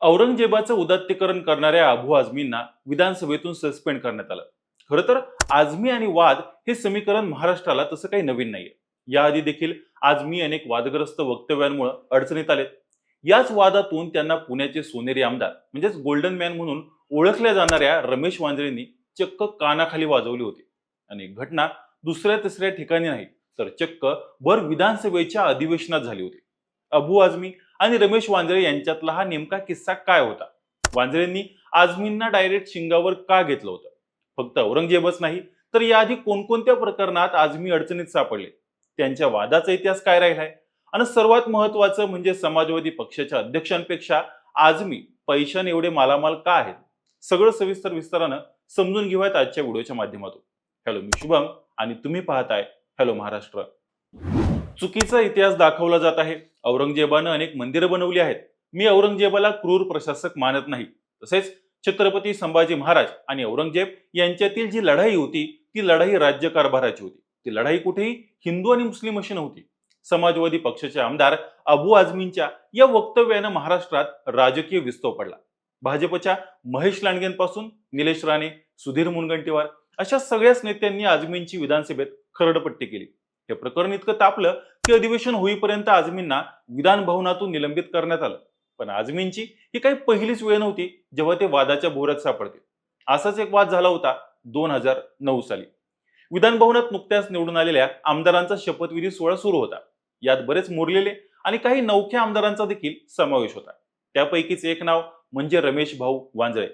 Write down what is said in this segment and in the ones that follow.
औरंगजेबाचं उदात्तीकरण करणाऱ्या अबू आझमींना विधानसभेतून सस्पेंड करण्यात आलं. खरं तर आझमी आणि वाद हे समीकरण महाराष्ट्राला तसं काही नवीन नाहीये. याआधी देखील आझमी अनेक वादग्रस्त वक्तव्यांमुळे अडचणीत आलेत. याच वादातून त्यांना पुण्याचे सोनेरी आमदार म्हणजेच गोल्डन मॅन म्हणून ओळखल्या जाणाऱ्या रमेश वांजळेंनी चक्क कानाखाली वाजवली होती. आणि घटना दुसऱ्या तिसऱ्या ठिकाणी नाही तर चक्क भर विधानसभेच्या अधिवेशनात झाली होती. अबू आझमी आणि रमेश वांजरे यांच्यातला हा नेमका किस्सा काय होता? वांजरेंनी आझमींना डायरेक्ट शिंगावर का घेतलं होतं? फक्त औरंगजेबच नाही तर याआधी कोणकोणत्या प्रकरणात आझमी अडचणीत सापडले? त्यांच्या वादाचा इतिहास काय राहिलाय? आणि सर्वात महत्वाचं म्हणजे समाजवादी पक्षाच्या अध्यक्षांपेक्षा आझमी पैशाने एवढे मालामाल का आहेत? सगळं सविस्तर विस्तारानं समजून घेऊयात आजच्या व्हिडिओच्या माध्यमातून. हॅलो मी शुभम आणि तुम्ही पाहताय हॅलो महाराष्ट्र. चुकीचा इतिहास दाखवला जात आहे. औरंगजेबानं अनेक मंदिरं बनवली आहेत. मी औरंगजेबाला क्रूर प्रशासक मानत नाही. तसेच छत्रपती संभाजी महाराज आणि औरंगजेब यांच्यातील जी लढाई होती ती लढाई राज्यकारभाराची होती. ती लढाई कुठेही हिंदू आणि मुस्लिम अशी नव्हती. समाजवादी पक्षाचे आमदार अबू आझमींच्या या वक्तव्यानं महाराष्ट्रात राजकीय विस्तव पडला. भाजपच्या महेश लांडगेंपासून निलेश राणे सुधीर मुनगंटीवार अशा सगळ्याच नेत्यांनी आझमींची विधानसभेत खरडपट्टी केली. हे प्रकरण इतकं तापलं की अधिवेशन होईपर्यंत आझमींना विधान भवनातून निलंबित करण्यात आलं. पण आझमींची ही काही पहिलीच वेळ नव्हती जेव्हा ते वादाच्या भोरात सापडते असाच एक वाद झाला होता दोन हजार नऊ साली. विधान भवनात नुकत्याच निवडून आलेल्या आमदारांचा शपथविधी सोहळा सुरू होता. यात बरेच मुरलेले आणि काही नवख्या आमदारांचा देखील समावेश होता. त्यापैकीच एक नाव म्हणजे रमेश भाऊ वांजळे.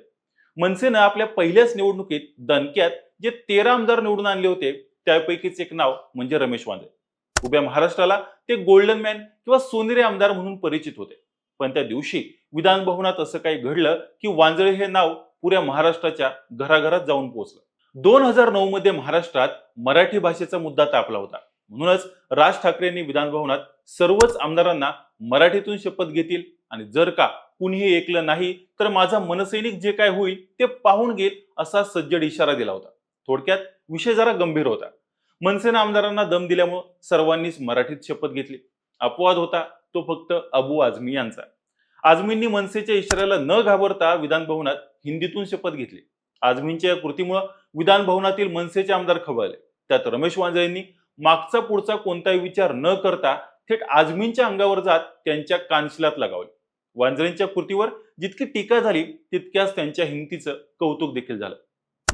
मनसेनं आपल्या पहिल्याच निवडणुकीत दणक्यात जे तेरा आमदार निवडून आणले होते त्यापैकीच एक नाव म्हणजे रमेश वांजळे उभ्या महाराष्ट्राला ते गोल्डन मॅन किंवा सोनेरी आमदार म्हणून परिचित होते. पण त्या दिवशी विधान भवनात असं काही घडलं की वांजळे हे नाव पुऱ्या महाराष्ट्राच्या घराघरात जाऊन पोहोचलं. दोन हजार नऊ मध्ये महाराष्ट्रात मराठी भाषेचा मुद्दा तापला होता. म्हणूनच राज ठाकरेंनी विधान भवनात सर्वच आमदारांना मराठीतून शपथ घेतील आणि जर का कुणीही ऐकलं नाही तर माझा मनसैनिक जे काय होईल ते पाहून घेईल असा सज्जड इशारा दिला होता. थोडक्यात विषय जरा गंभीर होता. मनसेनं आमदारांना दम दिल्यामुळं सर्वांनीच मराठीत शपथ घेतली. अपवाद होता तो फक्त अबू आझमी यांचा. आझमींनी मनसेच्या इशाऱ्याला न घाबरता विधान भवनात हिंदीतून शपथ घेतली. आझमींच्या या कृतीमुळं विधान भवनातील मनसेचे आमदार खवळले. त्यात रमेश वांजळेंनी मागचा पुढचा कोणताही विचार न करता थेट आझमींच्या अंगावर जात त्यांच्या कानशिलात लगावले. वांजळेंच्या कृतीवर जितकी टीका झाली तितक्याच त्यांच्या हिंमतीचं कौतुक देखील झालं.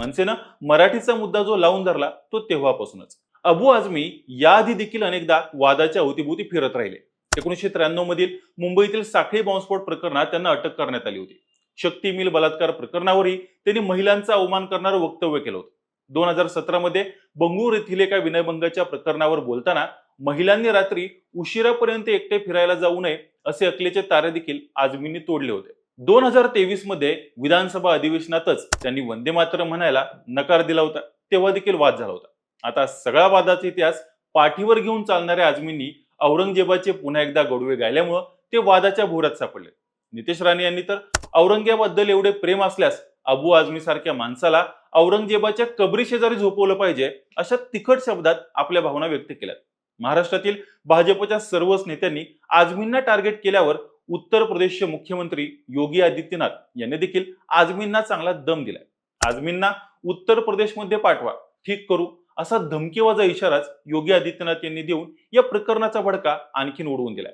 मनसेनं मराठीचा मुद्दा जो लावून धरला तो तेव्हापासूनच. अबू आझमी याआधी देखील अनेकदा वादाच्या अवतीभोवती फिरत राहिले. एकोणीसशे त्र्याण्णव मधील मुंबईतील साखळी बॉम्बस्फोट प्रकरणात त्यांना अटक करण्यात आली होती. शक्ती मिल बलात्कार प्रकरणावरही त्यांनी महिलांचा अवमान करणारं वक्तव्य केलं होतं. दोन हजार सतरा मध्ये बंगळूर येथील एका विनयभंगाच्या प्रकरणावर बोलताना महिलांनी रात्री उशिरापर्यंत एकटे फिरायला जाऊ नये असे अकलेचे तारे देखील आझमींनी तोडले होते. दोन हजार तेवीसमध्ये विधानसभा अधिवेशनातच त्यांनी वंदे मातरम म्हणायला नकार दिला होता. तेव्हा देखील वाद झाला होता. आता सगळा वादाचा इतिहास पाठीवर घेऊन चालणाऱ्या आझमींनी औरंगजेबाचे पुन्हा एकदा गोडवे गायल्यामुळं ते वादाच्या भोरात सापडले. नितेश राणे यांनी तर औरंगजेबाबद्दल एवढे प्रेम असल्यास अबू आझमी सारख्या माणसाला औरंगजेबाच्या कबरी शेजारी झोपवलं पाहिजे अशा तिखट शब्दात आपल्या भावना व्यक्त केल्यात. महाराष्ट्रातील भाजपच्या सर्वच नेत्यांनी आझमींना टार्गेट केल्यावर उत्तर प्रदेशचे मुख्यमंत्री योगी आदित्यनाथ यांनी देखील आझमींना चांगला दम दिलाय. आझमींना उत्तर प्रदेशमध्ये पाठवा ठीक करू असा धमकीवाजा इशाराच योगी आदित्यनाथ यांनी देऊन या प्रकरणाचा भडका आणखीन उडवून दिलाय.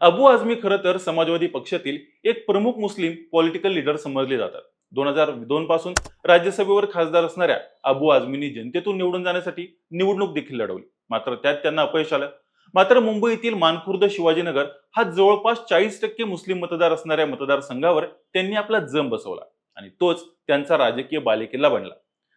अबू आझमी खरं तर समाजवादी पक्षातील एक प्रमुख मुस्लिम पॉलिटिकल लीडर समजले जातात. दोन हजार दोन पासून राज्यसभेवर खासदार असणाऱ्या अबू आझमींनी जनतेतून निवडून जाण्यासाठी निवडणूक देखील लढवली. मात्र त्यात त्यांना अपयश आलं. मात्र मुंबईतील मानखुर्द शिवाजीनगर हा जवळपास चाळीस टक्के मुस्लिम मतदार असणाऱ्या मतदारसंघावर त्यांनी आपला जम बसवला आणि तोच त्यांचा राजकीय बालेकिल्ला बनला.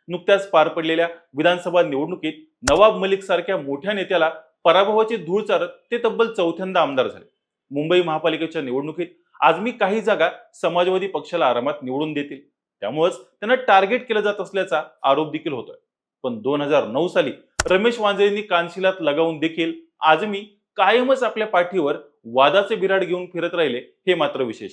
नुकत्याच पार पडलेल्या विधानसभा निवडणुकीत नवाब मलिक सारख्या मोठ्या नेत्याला पराभवाची धूळ चारत ते तब्बल चौथ्यांदा आमदार झाले. मुंबई महापालिकेच्या निवडणुकीत आजमी काही जागा समाजवादी पक्षाला आरामात निवडून देतील. त्यामुळेच त्यांना टार्गेट केलं जात असल्याचा आरोप देखील होतोय. पण दोन हजार नऊ साली रमेश वांजळेंनी कानशिलात लगावून देखील आझमी कायमच आपल्या पाठीवर वादाचे बिराड घेऊन फिरत राहिले हे मात्र विशेष.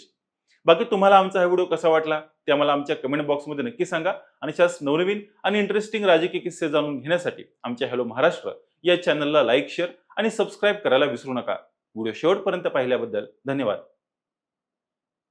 बाकी तुम्हाला आमचा हा व्हिडिओ कसा वाटला ते आम्हाला आमच्या कमेंट बॉक्समध्ये नक्की सांगा आणि अशाच नवनवीन आणि इंटरेस्टिंग राजकीय किस्से जाणून घेण्यासाठी आमच्या हॅलो महाराष्ट्र या चॅनलला लाईक शेअर आणि सबस्क्राईब करायला विसरू नका. व्हिडिओ शेवटपर्यंत पाहिल्याबद्दल धन्यवाद.